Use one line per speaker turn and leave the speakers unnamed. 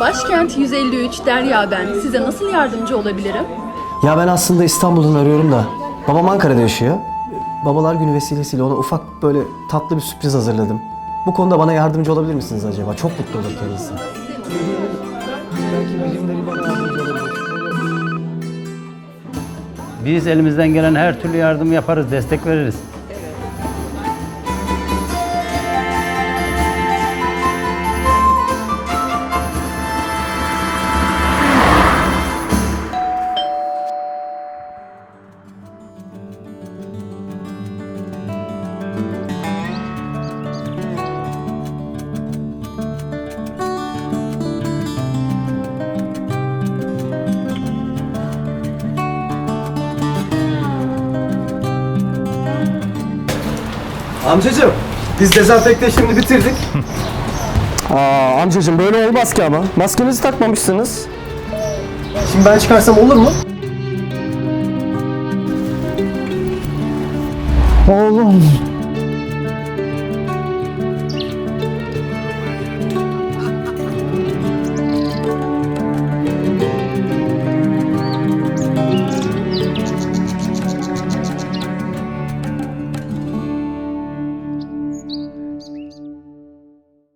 Başkent 153 Derya ben. Size nasıl yardımcı olabilirim?
Ya ben aslında İstanbul'dan arıyorum da. Babam Ankara'da yaşıyor. Babalar günü vesilesiyle ona ufak böyle tatlı bir sürpriz hazırladım. Bu konuda bana yardımcı olabilir misiniz acaba? Çok mutlu olur kendisi.
Biz elimizden gelen her türlü yardımı yaparız, destek veririz.
Amcacığım, biz dezenfekte işini bitirdik. Aa, amcacığım böyle olmaz ki ama. Maskenizi takmamışsınız. Şimdi ben çıkarsam olur mu? Oğlum.